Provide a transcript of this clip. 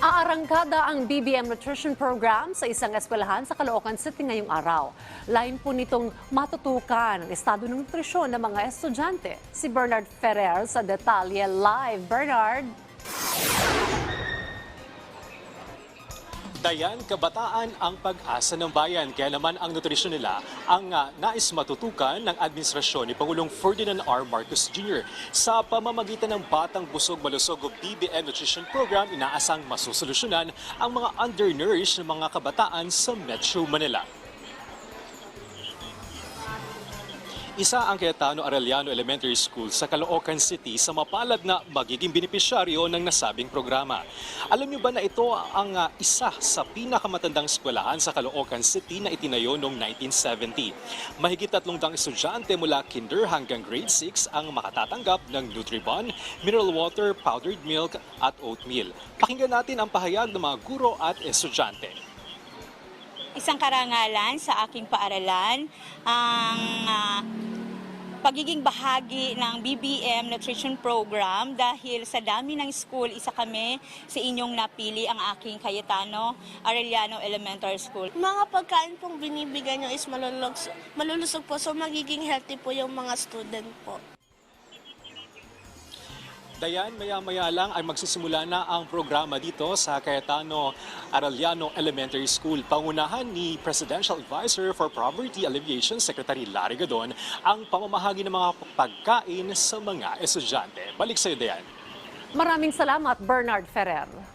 Aarangkada ang BBM Nutrition Program sa isang eskwelahan sa Caloocan City ngayong araw. Lain po nitong matutukan ang estado ng nutrisyon ng mga estudyante. Si Bernard Ferrer sa Detalye Live. Bernard? Dayan, kabataan ang pag-asa ng bayan. Kaya naman ang nutrisyon nila ang ah, nais matutukan ng administrasyon ni Pangulong Ferdinand R. Marcos Jr. Sa pamamagitan ng Batang Busog Malusog o BBM Nutrition Program, inaasang masusolusyonan ang mga undernourished na mga kabataan sa Metro Manila. Isa ang Cayetano Arellano Elementary School sa Caloocan City sa mapalad na magiging benepisyaryo ng nasabing programa. Alam niyo ba na ito ang ah, isa sa pinakamatandang eskwelahan sa Caloocan City na itinayo noong 1970. Mahigit tatlong dang estudyante mula kinder hanggang grade 6 ang makatatanggap ng Nutribon, mineral water, powdered milk at oatmeal. Pakinggan natin ang pahayag ng mga guro at estudyante. Isang karangalan sa aking paaralan ang ah, pagiging bahagi ng BBM Nutrition Program dahil sa dami ng school, isa kami sa inyong napili ang aking Cayetano Arellano Elementary School. Mga pagkain pong binibigay nyo is malulusog po, so magiging healthy po yung mga student po. Dayan, maya-maya lang ay magsisimula na ang programa dito sa Cayetano Arellano Elementary School. Pangunahan ni Presidential Advisor for Poverty Alleviation Secretary Larry Gadon ang pamamahagi ng mga pagkain sa mga estudyante. Balik sa iyo, Dayan. Maraming salamat, Bernard Ferrer.